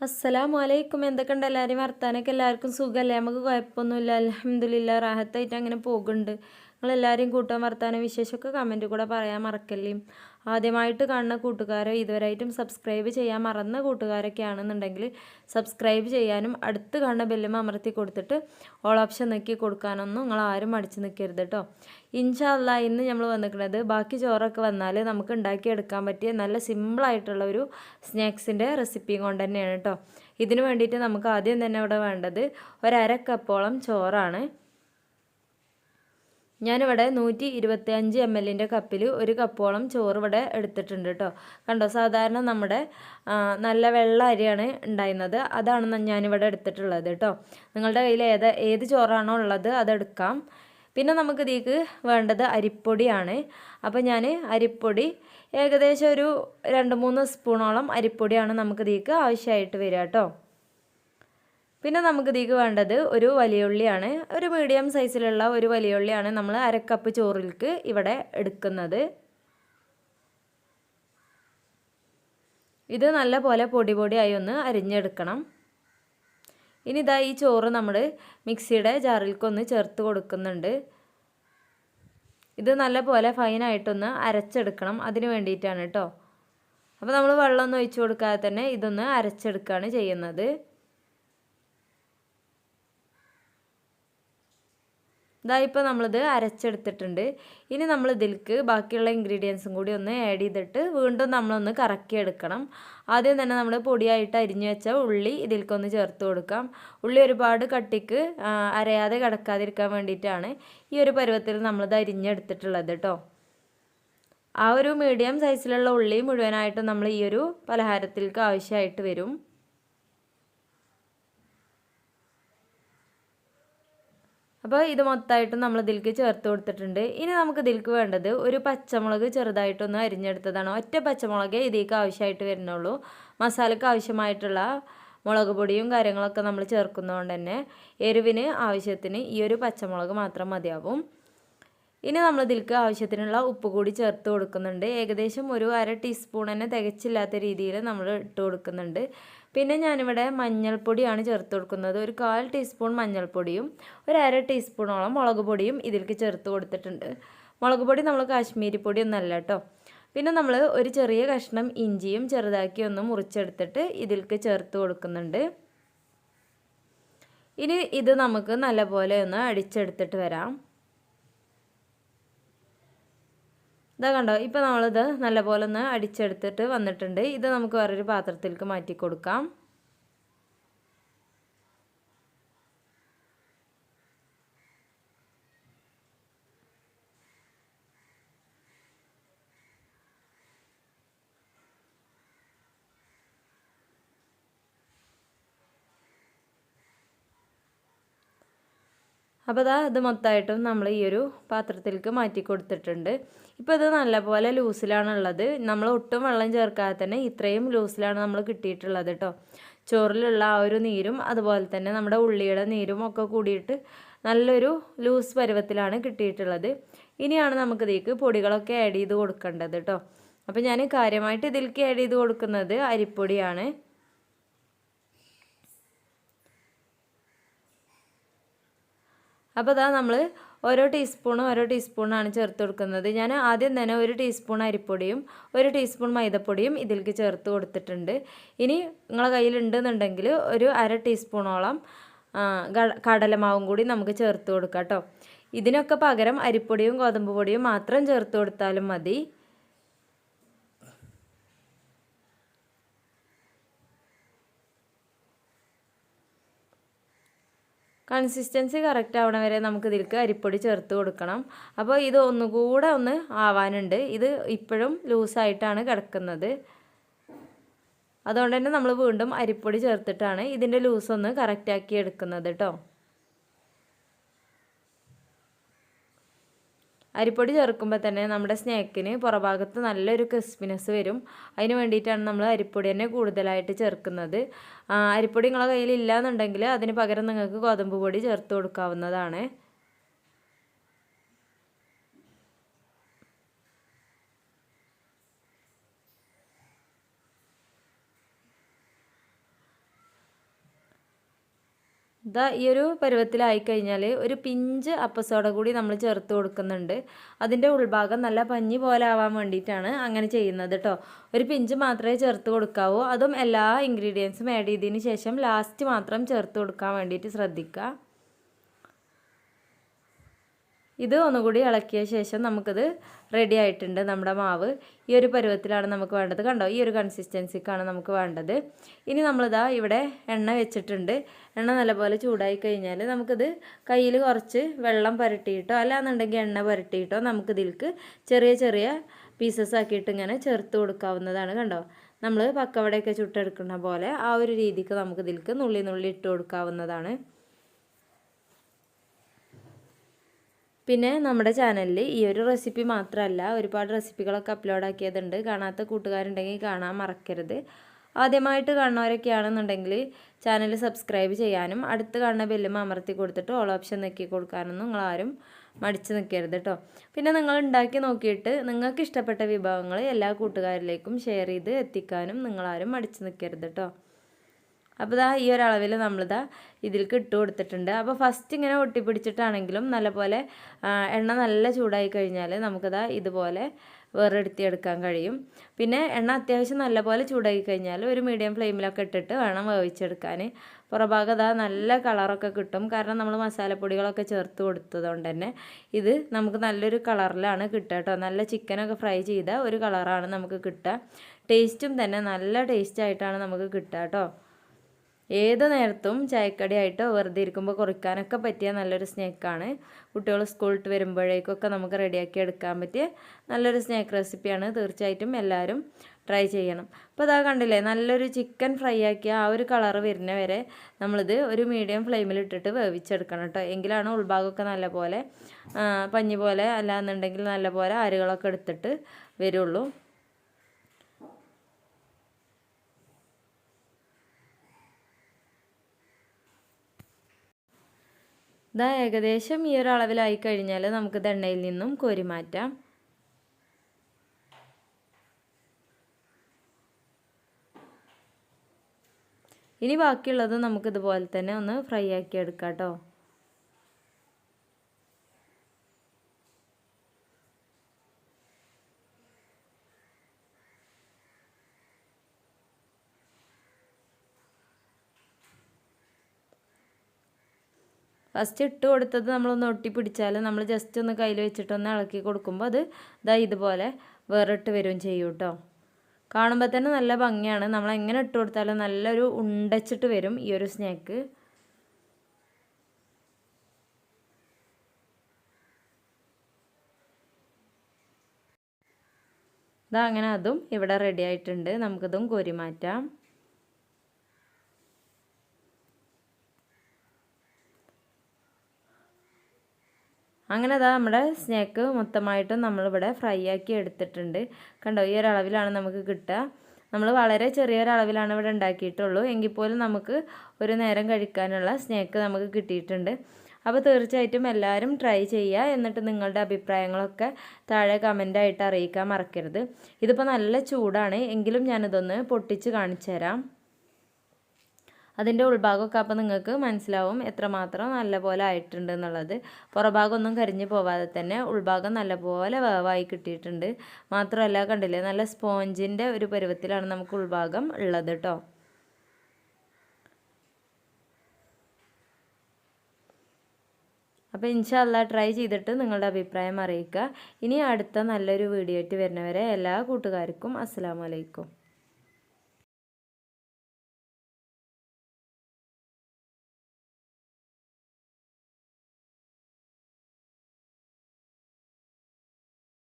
അസ്സലാമു അലൈക്കും എന്തൊക്കെയുണ്ട് എല്ലാവരും വർത്താനൊക്കെ? എല്ലാവർക്കും സുഖമല്ലേ നമുക്ക് കുഴപ്പമൊന്നുമില്ല. അലഹമ്മദില്ല റാഹത്തായിട്ട് അങ്ങനെ പോകുന്നുണ്ട്. നിങ്ങളെല്ലാവരും കൂട്ടാൻ വർത്താനം വിശേഷമൊക്കെ കമന്റ് കൂടെ പറയാൻ മറക്കല്ലേ. ആദ്യമായിട്ട് കാണുന്ന കൂട്ടുകാരോ ഇതുവരെയായിട്ടും സബ്സ്ക്രൈബ് ചെയ്യാൻ മറന്ന കൂട്ടുകാരൊക്കെ ആണെന്നുണ്ടെങ്കിൽ സബ്സ്ക്രൈബ് ചെയ്യാനും അടുത്ത് കാണുന്ന ബെല്ലും അമർത്തി കൊടുത്തിട്ട് ഓൾ ഓപ്ഷൻ നോക്കി കൊടുക്കാനൊന്നും നിങ്ങൾ ആരും അടിച്ചു നിൽക്കരുത് കേട്ടോ ഇൻഷാല്ല ഇന്ന് നമ്മൾ വന്നിരിക്കുന്നത് ബാക്കി ചോറൊക്കെ വന്നാൽ നമുക്ക് ഉണ്ടാക്കിയെടുക്കാൻ പറ്റിയ നല്ല സിമ്പിളായിട്ടുള്ള ഒരു സ്നാക്സിന്റെ റെസിപ്പി കൊണ്ട് തന്നെയാണ് കേട്ടോ ഇതിന് വേണ്ടിയിട്ട് നമുക്ക് ആദ്യം തന്നെ ഇവിടെ വേണ്ടത് ഒരര കപ്പോളം ചോറാണ്. ഞാനിവിടെ നൂറ്റി ഇരുപത്തി അഞ്ച് എം എല്ലിന്റെ കപ്പിൽ ഒരു കപ്പോളം ചോറ് ഇവിടെ എടുത്തിട്ടുണ്ട് കേട്ടോ കണ്ടോ സാധാരണ നമ്മുടെ നല്ല വെള്ള അരിയാണ് ഉണ്ടായിരുന്നത്. അതാണ് ഞാനിവിടെ എടുത്തിട്ടുള്ളത് കേട്ടോ നിങ്ങളുടെ കയ്യിൽ ഏത് ഏത് ചോറാണോ ഉള്ളത് അതെടുക്കാം. പിന്നെ നമുക്ക് ഇതിക്ക് വേണ്ടത് അരിപ്പൊടിയാണ്. അപ്പോൾ ഞാൻ അരിപ്പൊടി ഏകദേശം ഒരു രണ്ട് മൂന്ന് സ്പൂണോളം അരിപ്പൊടിയാണ് നമുക്ക് ഇതിക്ക് ആവശ്യമായിട്ട് വരിക കേട്ടോ പിന്നെ നമുക്ക് ഇതിക്ക് വേണ്ടത് ഒരു വലിയ ഉള്ളിയാണ് ഒരു മീഡിയം സൈസിലുള്ള ഒരു വലിയ ഉള്ളിയാണ് നമ്മൾ അരക്കപ്പ് ചോറിലേക്ക് ഇവിടെ എടുക്കുന്നത്. ഇത് നല്ല പോലെ പൊടി പൊടിയായി ഒന്ന് അരിഞ്ഞെടുക്കണം. ഇനി ഇതാ ഈ ചോറ് നമ്മൾ മിക്സിയുടെ ജാറിലേക്കൊന്ന് ചേർത്ത് കൊടുക്കുന്നുണ്ട്. ഇത് നല്ല പോലെ ഫൈനായിട്ടൊന്ന് അരച്ചെടുക്കണം അതിന് വേണ്ടിയിട്ടാണ് കേട്ടോ. അപ്പോൾ നമ്മൾ വെള്ളമൊന്നും ഒഴിച്ചു കൊടുക്കാതെ തന്നെ ഇതൊന്ന് അരച്ചെടുക്കുകയാണ് ചെയ്യുന്നത്. ഇതാ ഇപ്പോൾ നമ്മളിത് അരച്ചെടുത്തിട്ടുണ്ട്. ഇനി നമ്മൾ ഇതിലേക്ക് ബാക്കിയുള്ള ഇൻഗ്രീഡിയൻസും കൂടി ഒന്ന് ആഡ് ചെയ്തിട്ട് വീണ്ടും നമ്മളൊന്ന് കറക്കി എടുക്കണം ആദ്യം തന്നെ നമ്മൾ പൊടിയായിട്ട് അരിഞ്ഞു വെച്ച ഉള്ളി ഇതിലേക്കൊന്ന് ചേർത്ത് കൊടുക്കാം. ഉള്ളി ഒരുപാട് കട്ടിക്ക് അരയാതെ കിടക്കാതിരിക്കാൻ വേണ്ടിയിട്ടാണ് ഈ ഒരു പരുവത്തിൽ നമ്മളിത് അരിഞ്ഞെടുത്തിട്ടുള്ളത് കേട്ടോ ആ ഒരു മീഡിയം സൈസിലുള്ള ഉള്ളി മുഴുവനായിട്ടും നമ്മൾ ഈ ഒരു പലഹാരത്തിലേക്ക് ആവശ്യമായിട്ട് വരും. അപ്പോൾ ഇത് മൊത്തമായിട്ടും നമ്മൾ ഇതിലേക്ക് ചേർത്ത് കൊടുത്തിട്ടുണ്ട്. ഇനി നമുക്ക് ഇതിലേക്ക് വേണ്ടത് ഒരു പച്ചമുളക് ചെറുതായിട്ടൊന്ന് അരിഞ്ഞെടുത്തതാണ്. ഒറ്റ പച്ചമുളകേ ഇതിലേക്ക് ആവശ്യമായിട്ട് വരുന്നുള്ളൂ. മസാലയ്ക്ക് ആവശ്യമായിട്ടുള്ള മുളക് പൊടിയും കാര്യങ്ങളൊക്കെ നമ്മൾ ചേർക്കുന്നതുകൊണ്ട് തന്നെ എരിവിന് ആവശ്യത്തിന് ഈ ഒരു പച്ചമുളക് മാത്രം മതിയാവും. ഇനി നമ്മൾ ഇതിലേക്ക് ആവശ്യത്തിനുള്ള ഉപ്പ് കൂടി ചേർത്ത് കൊടുക്കുന്നുണ്ട്. ഏകദേശം ഒരു അര ടീസ്പൂൺ തന്നെ തികച്ചില്ലാത്ത രീതിയിൽ നമ്മൾ ഇട്ട് കൊടുക്കുന്നുണ്ട്. പിന്നെ ഞാനിവിടെ മഞ്ഞൾപ്പൊടിയാണ് ചേർത്ത് കൊടുക്കുന്നത്. ഒരു കാൽ ടീസ്പൂൺ മഞ്ഞൾപ്പൊടിയും ഒരു അര ടീസ്പൂണോളം മുളക് പൊടിയും ഇതിലേക്ക് ചേർത്ത് കൊടുത്തിട്ടുണ്ട്. മുളക് പൊടി നമ്മൾ കാശ്മീരി പൊടി ഒന്നല്ല കേട്ടോ. പിന്നെ നമ്മൾ ഒരു ചെറിയ കഷ്ണം ഇഞ്ചിയും ചെറുതാക്കി ഒന്ന് മുറിച്ചെടുത്തിട്ട് ഇതിലേക്ക് ചേർത്ത് കൊടുക്കുന്നുണ്ട്. ഇനി ഇത് നമുക്ക് നല്ലപോലെ ഒന്ന് അടിച്ചെടുത്തിട്ട് വരാം. ഇതാ കണ്ടോ ഇപ്പോൾ നമ്മളിത് നല്ലപോലെ ഒന്ന് അടിച്ചെടുത്തിട്ട് വന്നിട്ടുണ്ട്. ഇത് നമുക്ക് വേറൊരു പാത്രത്തിലേക്ക് മാറ്റി കൊടുക്കാം അപ്പോൾ അതാ ഇത് മൊത്തമായിട്ടും നമ്മൾ ഈ ഒരു പാത്രത്തിലേക്ക് മാറ്റി കൊടുത്തിട്ടുണ്ട്. ഇപ്പോൾ ഇത് നല്ലപോലെ ലൂസിലാണുള്ളത്. നമ്മൾ ഒട്ടും വെള്ളം ചേർക്കാതെ തന്നെ ഇത്രയും ലൂസിലാണ് നമ്മൾ കിട്ടിയിട്ടുള്ളത് കേട്ടോ ചോറിലുള്ള ആ ഒരു നീരും അതുപോലെ തന്നെ നമ്മുടെ ഉള്ളിയുടെ നീരും ഒക്കെ കൂടിയിട്ട് നല്ലൊരു ലൂസ് പരുവത്തിലാണ് കിട്ടിയിട്ടുള്ളത്. ഇനിയാണ് നമുക്ക് ഇതിലേക്ക് പൊടികളൊക്കെ ആഡ് ചെയ്ത് കൊടുക്കേണ്ടത് കേട്ടോ അപ്പോൾ ഞാൻ കാര്യമായിട്ട് ഇതിലേക്ക് ആഡ് ചെയ്ത് കൊടുക്കുന്നത് അരിപ്പൊടിയാണ്. അപ്പോൾ അതാ നമ്മൾ ഓരോ ടീസ്പൂണും ഓരോ ടീസ്പൂണാണ് ചേർത്ത് കൊടുക്കുന്നത്. ഞാൻ ആദ്യം തന്നെ ഒരു ടീസ്പൂൺ അരിപ്പൊടിയും ഒരു ടീസ്പൂൺ മൈദപ്പൊടിയും ഇതിലേക്ക് ചേർത്ത് കൊടുത്തിട്ടുണ്ട്. ഇനി നിങ്ങളെ കയ്യിലുണ്ടെന്നുണ്ടെങ്കിൽ ഒരു അര ടീസ്പൂണോളം കടലമാവും കൂടി നമുക്ക് ചേർത്ത് കൊടുക്കാം കേട്ടോ. ഇതിനൊക്കെ പകരം അരിപ്പൊടിയും ഗോതമ്പ് പൊടിയും മാത്രം ചേർത്ത് കൊടുത്താലും മതി. കൺസിസ്റ്റൻസി കറക്റ്റ് ആവണ വരെ നമുക്ക് ഇതിലേക്ക് അരിപ്പൊടി ചേർത്ത് കൊടുക്കണം. അപ്പോൾ ഇത് ഒന്നുകൂടെ ഒന്ന് ആവാനുണ്ട്. ഇത് ഇപ്പോഴും ലൂസായിട്ടാണ് കിടക്കുന്നത്. അതുകൊണ്ട് തന്നെ നമ്മൾ വീണ്ടും അരിപ്പൊടി ചേർത്തിട്ടാണ് ഇതിന്റെ ലൂസ് ഒന്ന് കറക്റ്റാക്കി എടുക്കുന്നത് കേട്ടോ അരിപ്പൊടി ചേർക്കുമ്പോൾ തന്നെ നമ്മുടെ സ്നാക്കിന് പുറഭാഗത്ത് നല്ലൊരു ക്രിസ്പിനെസ് വരും. അതിന് വേണ്ടിയിട്ടാണ് നമ്മൾ അരിപ്പൊടി തന്നെ കൂടുതലായിട്ട് ചേർക്കുന്നത്. അരിപ്പൊടി നിങ്ങളുടെ കയ്യിൽ ഇല്ല എന്നുണ്ടെങ്കിൽ അതിന് പകരം നിങ്ങൾക്ക് ഗോതമ്പ് പൊടി ചേർത്ത് കൊടുക്കാവുന്നതാണ്. ഇതാ ഈ ഒരു പരുവത്തിലായി കഴിഞ്ഞാൽ ഒരു പിഞ്ച് അപ്പസോട കൂടി നമ്മൾ ചേർത്ത് കൊടുക്കുന്നുണ്ട്. അതിന്റെ ഉൾഭാഗം നല്ല പഞ്ഞി പോലെ ആവാൻ വേണ്ടിയിട്ടാണ് അങ്ങനെ ചെയ്യുന്നത് കേട്ടോ ഒരു പിഞ്ച് മാത്രമേ ചേർത്ത് കൊടുക്കാവൂ. അതും എല്ലാ ഇൻഗ്രീഡിയൻസും ആഡ് ചെയ്തതിന് ശേഷം ലാസ്റ്റ് മാത്രം ചേർത്ത് കൊടുക്കാൻ വേണ്ടിയിട്ട് ശ്രദ്ധിക്കുക ഇത് ഒന്നുകൂടി ഇളക്കിയ ശേഷം നമുക്കിത് റെഡി ആയിട്ടുണ്ട് നമ്മുടെ മാവ്. ഈ ഒരു പരുവത്തിലാണ് നമുക്ക് വേണ്ടത്. കണ്ടോ? ഈ ഒരു കൺസിസ്റ്റൻസിക്കാണ് നമുക്ക് വേണ്ടത്. ഇനി നമ്മളിതാ ഇവിടെ എണ്ണ വെച്ചിട്ടുണ്ട്. എണ്ണ നല്ലപോലെ ചൂടായി കഴിഞ്ഞാൽ നമുക്കിത് കയ്യിൽ കുറച്ച് വെള്ളം പുരട്ടിയിട്ടോ അല്ലാന്നുണ്ടെങ്കിൽ എണ്ണ പുരട്ടിയിട്ടോ നമുക്കിതിൽക്ക് ചെറിയ ചെറിയ പീസസ് ആക്കിയിട്ട് ഇങ്ങനെ ചേർത്ത് കൊടുക്കാവുന്നതാണ്. കണ്ടോ? നമ്മൾ പക്കവടയൊക്കെ ചുട്ടെടുക്കുന്ന പോലെ ആ ഒരു രീതിക്ക് നമുക്കിതിൽക്ക് നുള്ളി നുള്ളി ഇട്ട് കൊടുക്കാവുന്നതാണ്. പിന്നെ നമ്മുടെ ചാനലിൽ ഈ ഒരു റെസിപ്പി മാത്രമല്ല ഒരുപാട് റെസിപ്പികളൊക്കെ അപ്ലോഡ് ആക്കിയതുണ്ട്. കാണാത്ത കൂട്ടുകാരുണ്ടെങ്കിൽ കാണാൻ മറക്കരുത്. ആദ്യമായിട്ട് കാണുന്നവരൊക്കെ ആണെന്നുണ്ടെങ്കിൽ ചാനൽ സബ്സ്ക്രൈബ് ചെയ്യാനും അടുത്ത് കാണുന്ന ബെല്ലും അമർത്തി കൊടുത്തിട്ട് ഓൾ ഓപ്ഷൻ നെക്കി കൊടുക്കാനൊന്നും നിങ്ങളാരും മടിച്ച് നിൽക്കരുത് കേട്ടോ പിന്നെ നിങ്ങൾ ഉണ്ടാക്കി നോക്കിയിട്ട് നിങ്ങൾക്ക് ഇഷ്ടപ്പെട്ട വിഭവങ്ങൾ എല്ലാ കൂട്ടുകാരിലേക്കും ഷെയർ ചെയ്ത് എത്തിക്കാനും നിങ്ങളാരും മടിച്ച് നിൽക്കരുത് കേട്ടോ അപ്പോൾ ഇതാ ഈ ഒരളവിൽ നമ്മളിതാ ഇതിലേക്ക് ഇട്ട് കൊടുത്തിട്ടുണ്ട്. അപ്പോൾ ഫസ്റ്റ് ഇങ്ങനെ ഒട്ടിപ്പിടിച്ചിട്ടാണെങ്കിലും നല്ലപോലെ എണ്ണ നല്ല ചൂടായി കഴിഞ്ഞാൽ നമുക്കിതാ ഇതുപോലെ വേറെടുത്തിയെടുക്കാൻ കഴിയും. പിന്നെ എണ്ണ അത്യാവശ്യം നല്ലപോലെ ചൂടായി കഴിഞ്ഞാൽ ഒരു മീഡിയം ഫ്ലെയിമിലൊക്കെ ഇട്ടിട്ട് വേണം വേവിച്ചെടുക്കാൻ പുറഭാഗം അതാ നല്ല കളറൊക്കെ കിട്ടും. കാരണം നമ്മൾ മസാലപ്പൊടികളൊക്കെ ചേർത്ത് കൊടുത്തതുകൊണ്ട് തന്നെ ഇത് നമുക്ക് നല്ലൊരു കളറിലാണ് കിട്ടുക കേട്ടോ നല്ല ചിക്കനൊക്കെ ഫ്രൈ ചെയ്ത ഒരു കളറാണ് നമുക്ക് കിട്ടുക. ടേസ്റ്റും തന്നെ നല്ല ടേസ്റ്റായിട്ടാണ് നമുക്ക് കിട്ടുക കേട്ടോ ഏത് നേരത്തും ചായക്കടിയായിട്ടോ വെറുതെ ഇരിക്കുമ്പോൾ കുറിക്കാനൊക്കെ പറ്റിയ നല്ലൊരു സ്നാക്കാണ്. കുട്ടികൾ സ്കൂളിട്ട് വരുമ്പോഴേക്കൊക്കെ നമുക്ക് റെഡിയാക്കി എടുക്കാൻ പറ്റിയ നല്ലൊരു സ്നാക്ക് റെസിപ്പിയാണ്. തീർച്ചയായിട്ടും എല്ലാവരും ട്രൈ ചെയ്യണം. അപ്പോൾ അതാ കണ്ടില്ലേ നല്ലൊരു ചിക്കൻ ഫ്രൈ ആക്കിയ ആ ഒരു കളർ വരുന്ന വരെ നമ്മളിത് ഒരു മീഡിയം ഫ്ലെയിമിൽ ഇട്ടിട്ട് വേവിച്ചെടുക്കണം കേട്ടോ. എങ്കിലാണ് ഉൾഭാഗമൊക്കെ നല്ലപോലെ പഞ്ഞി പോലെ അല്ലാന്നുണ്ടെങ്കിൽ നല്ലപോലെ അരികളൊക്കെ എടുത്തിട്ട് വരുള്ളൂ. ഇതാ ഏകദേശം ഈ ഒരു അളവിലായി കഴിഞ്ഞാൽ നമുക്ക് എണ്ണയിൽ നിന്നും കോരി മാറ്റാം. ഇനി ബാക്കിയുള്ളത് നമുക്കിതുപോലെ തന്നെ ഒന്ന് ഫ്രൈ ആക്കി എടുക്കാം കേട്ടോ. ഫസ്റ്റ് ഇട്ട് കൊടുത്തത് നമ്മളൊന്ന് ഒട്ടി പിടിച്ചാൽ നമ്മൾ ജസ്റ്റ് ഒന്ന് കയ്യിൽ വെച്ചിട്ടൊന്ന് ഇളക്കി കൊടുക്കുമ്പോൾ അത് ഇതാ ഇതുപോലെ വേറിട്ട് വരും ചെയ്യും കേട്ടോ കാണുമ്പോൾ തന്നെ നല്ല ഭംഗിയാണ്. നമ്മൾ എങ്ങനെ ഇട്ട് കൊടുത്താലും നല്ലൊരു ഉണ്ടച്ചിട്ട് വരും ഈ ഒരു സ്നാക്ക് ഇതാ അങ്ങനെ അതും ഇവിടെ റെഡി ആയിട്ടുണ്ട്. നമുക്കിതും കോരി മാറ്റാം. അങ്ങനെ അതാ നമ്മുടെ സ്നാക്ക് മൊത്തമായിട്ടും നമ്മളിവിടെ ഫ്രൈ ആക്കി എടുത്തിട്ടുണ്ട്. കണ്ടോ ഈ ഒരളവിലാണ് നമുക്ക് കിട്ടുക. നമ്മൾ വളരെ ചെറിയൊരളവിലാണ് ഇവിടെ ഉണ്ടാക്കിയിട്ടുള്ളൂ. എങ്കിൽ പോലും നമുക്ക് ഒരു നേരം കഴിക്കാനുള്ള സ്നാക്ക് നമുക്ക് കിട്ടിയിട്ടുണ്ട്. അപ്പോൾ തീർച്ചയായിട്ടും എല്ലാവരും ട്രൈ ചെയ്യുക. എന്നിട്ട് നിങ്ങളുടെ അഭിപ്രായങ്ങളൊക്കെ താഴെ കമന്റായിട്ട് അറിയിക്കാൻ മറക്കരുത്. ഇതിപ്പോൾ നല്ല ചൂടാണ്. എങ്കിലും ഞാനിതൊന്ന് പൊട്ടിച്ച് കാണിച്ചു തരാം അതിന്റെ ഉൾഭാഗമൊക്കെ അപ്പോൾ നിങ്ങൾക്ക് മനസ്സിലാവും എത്രമാത്രം നല്ലപോലെ ആയിട്ടുണ്ട് എന്നുള്ളത് പുറഭാഗമൊന്നും കരിഞ്ഞു പോവാതെ തന്നെ ഉൾഭാഗം നല്ലപോലെ വേവായി കിട്ടിയിട്ടുണ്ട്. മാത്രമല്ല കണ്ടില്ലേ നല്ല സ്പോഞ്ചിന്റെ ഒരു പരുവത്തിലാണ് നമുക്ക് ഉൾഭാഗം ഉള്ളത് കേട്ടോ അപ്പോൾ ഇൻഷാല്ല ട്രൈ ചെയ്തിട്ട് നിങ്ങളുടെ അഭിപ്രായം അറിയിക്കുക. ഇനി അടുത്ത നല്ലൊരു വീഡിയോ ആയിട്ട് വരുന്നവരെ എല്ലാ കൂട്ടുകാർക്കും അസ്സാം വലൈക്കും